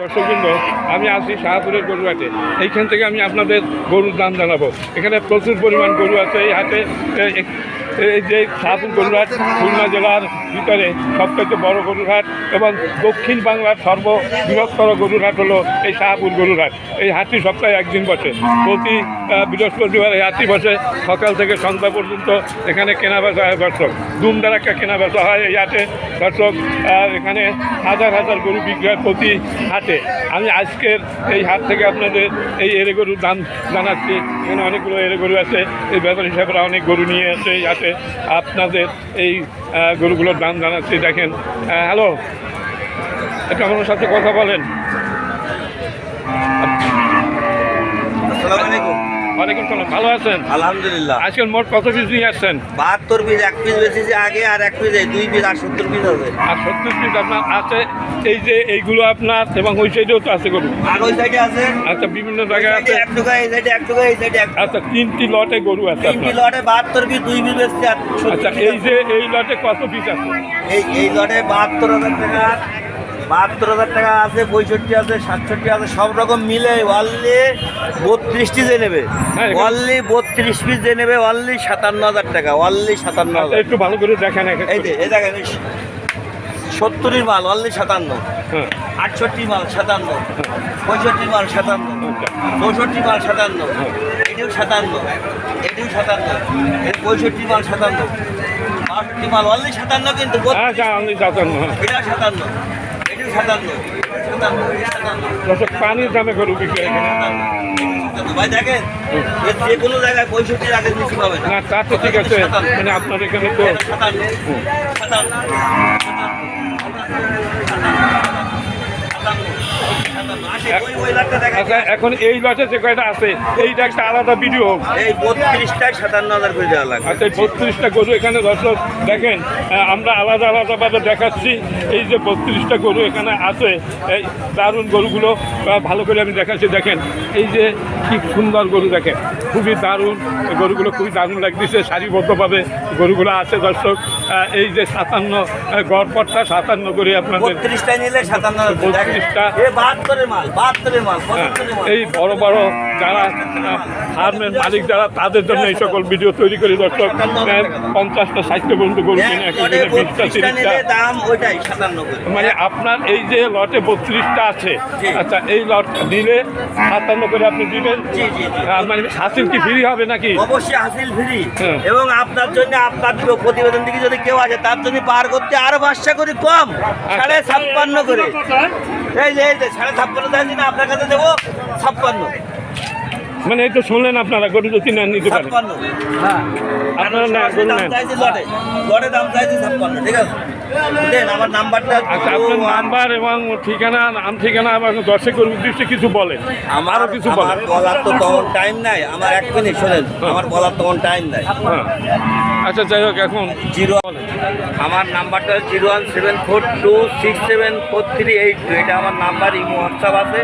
দর্শকবৃন্দ আমি আছি শাহপুরের গরুহাটে। এইখান থেকে আমি আপনাদের গরুর দাম জানাব। এখানে প্রচুর পরিমাণ গরু আছে, এই হাটে, এই যে শাহপুর গরুহাট, খুলনা জেলার ভিতরে সবথেকে বড় গরুরহাট এবং দক্ষিণ বাংলার সর্ব বৃহত্তর গরুরহাট হলো এই শাহপুর গরুরহাট এই হাটটি সপ্তাহে একদিন বসে। প্রতি বৃহস্পতিবার এই হাটটি বসে। সকাল থেকে সন্ধ্যা পর্যন্ত এখানে কেনা বেচা হয় দর্শক। ধুমধারাক্কা কেনা বেচা হয় এই হাটে। দর্শক এখানে হাজার হাজার গরু বিক্রি হয় প্রতি হাটে আমি আজকের এই হাট থেকে আপনাদের এই এরে গরুর দাম জানাচ্ছি। এখানে অনেকগুলো এরে গরু আছে। এই ব্যাপার হিসাবে অনেক গরু নিয়ে আসে এই হাটে আপনাদের এই গরুগুলোর দাম জানাচ্ছি। দেখেন হ্যালো, একটু আমার সাথে কথা বলেন। আসসালামু আলাইকুম। ওয়ালাইকুম সালাম ভালো আছেন? আলহামদুলিল্লাহ। আজকের মোট কত পিস নিয়ে আসছেন? বাহাত্তর পিস এক পিস বেশিছে আগে আর এক পিস এই দুই পিস আর সত্তর পিস আছে। আর সত্তর পিস আপনার আছে এই যে এইগুলো আপনার এবং ওই সাইডেও তো আছে গরু। আর ওই সাইডে আছে? আচ্ছা বিভিন্ন জায়গায় আছে? এক টাকা এই সাইডে এক টাকা এই সাইডে এক আচ্ছা তিনটি লটে গরু আছে তিনটি লটে বাহাত্তর পিস দুই পিস বেশি আর আচ্ছা এই যে এই লটে কত পিস আছে? এই এই লটে বাহাত্তর হাজার টাকা বাহাত্তর হাজার টাকা আছে পঁয়ষট্টি আছে সাতষট্টি আছে সব রকম মিলে অনলি বত্রিশটি যে নেবে। হ্যাঁ, অনলি বত্রিশ পিস যে নেবে অনলি সাতান্ন হাজার টাকা অনলি সাতান্ন আচ্ছা, হাজার। একটু ভালো করে দেখেন এই। যে এই দেখেন সত্তরের মাল অনলি সাতান্ন। হ্যাঁ। আটষট্টি মাল সাতান্ন। পঁয়ষট্টি মাল সাতান্ন। আচ্ছা। চৌষট্টি মাল সাতান্ন। এটিও সাতান্ন। এটিও সাতান্ন। এর পঁয়ষট্টি মাল সাতান্ন। বাষট্টি মাল অনলি সাতান্ন কিন্তু হ্যাঁ যা আমি যাচ্ছেন হ্যাঁ। এটা সাতান্ন। দর্শক পানির দামে গরু বিক্রি। ভাই দেখেন যে কোনো জায়গায় আগে না তা তো ঠিক আছে। মানে আপনার এখানে তো সাতান্ন সাতান্ন সাতান্ন আসে ওই ওই লাখটা দেখেন আচ্ছা এখন এই লটে যে কয়টা আছে এইটা একটা আলাদা ভিডিও এই বত্রিশটায় সাতান্ন হাজার করে দেওয়া লাগবে। আচ্ছা এই বত্রিশটা গরু এখানে দর্শক দেখেন আমরা আলাদা আলাদাভাবে দেখাচ্ছি। এই যে বত্রিশটা গরু এখানে আছে এই দারুণ গরুগুলো ভালো করে আমি দেখাচ্ছি। দেখেন এই যে কি সুন্দর গরু দেখেন খুবই দারুণ। গরুগুলো খুবই দারুণ লাগতেছে সারিবদ্ধভাবে গরুগুলো আছে দর্শক। এই যে সাতান্ন গড়পটটা সাতান্ন করে আপনাদের বত্রিশটায় নিলে সাতান্ন বত্রিশটা। বাহাত্তরের মাল হ্যাঁ, এই বড় বড় যারা ফার্মের মালিক যারা তাদের জন্য এই সকল ভিডিও তৈরি করে দর্শক। পঞ্চাশটা ষাটটা পর্যন্ত গরু কিনে বিশটা তিরিশটা। করে। মানে আপনার এই যে লটে বত্রিশটা আছে আচ্ছা এই লট দিলে সাতান্ন করে আপনি দিবেন? মানে হাসিল কি ফ্রি হবে নাকি? অবশ্যই হাসিল ফ্রি হ্যাঁ। এবং আপনার জন্য আপনার প্রতিবেদন দিকে যদি কেউ আসে তার জন্য পার করতে আরও পাঁচশো করে কম আচ্ছা। সাড়ে ছাপ্পান্ন করে। এই যে এই যে সাড়ে ছাপ্পান্ন চাইছি না আপনার কাছে দেবো ছাপ্পান্ন। মানে এই তো শুনলেন আপনারা গরু যদি না নিতে পারেন ছাপ্পান্ন। হ্যাঁ। আপনারা না গরু দাম নেন চাইছি লটে। লটে দাম চাইছি ছাপ্পান্ন ঠিক আছে? দেন আমার নাম্বারটা আচ্ছা আপনার নাম্বার এবং ঠিকানা নাম ঠিকানা এবং দর্শকের উদ্দেশ্যে কিছু বলেন। আমার আরও কিছু বলেন। বলার তো তখন টাইম নাই। আমার এক মিনিট শোনেন আমার বলার তখন টাইম নাই। হ্যাঁ। আচ্ছা যাই হোক এখন জিরো আমার নাম্বারটা zero one seven four two six seven four three eight two. এটা আমার নাম্বার ইমো হোয়াটসঅ্যাপ আছে।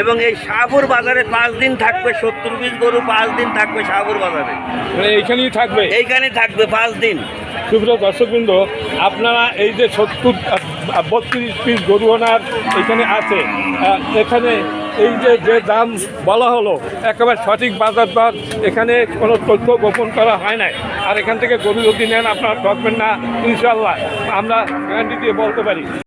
এবং এই শাহপুর বাজারে পাঁচ দিন থাকবে সত্তর পিস গরু পাঁচ দিন থাকবে শাহপুর বাজারে। মানে এইখানেই থাকবে? এইখানে থাকবে পাঁচ দিন। সুপ্রিয় দর্শকবৃন্দ, আপনারা এই যে সত্তর বত্রিশ পিস গরু ওনার এখানে আছে এখানে এই যে যে দাম বলা হলো, একেবারে সঠিক বাজার দর, এখানে কোনো তথ্য গোপন করা হয় নাই। আর এখান থেকে গরু যদি নেন, আপনারা ঠকবেন না ইনশাল্লাহ আমরা গ্যারান্টি দিয়ে বলতে পারি।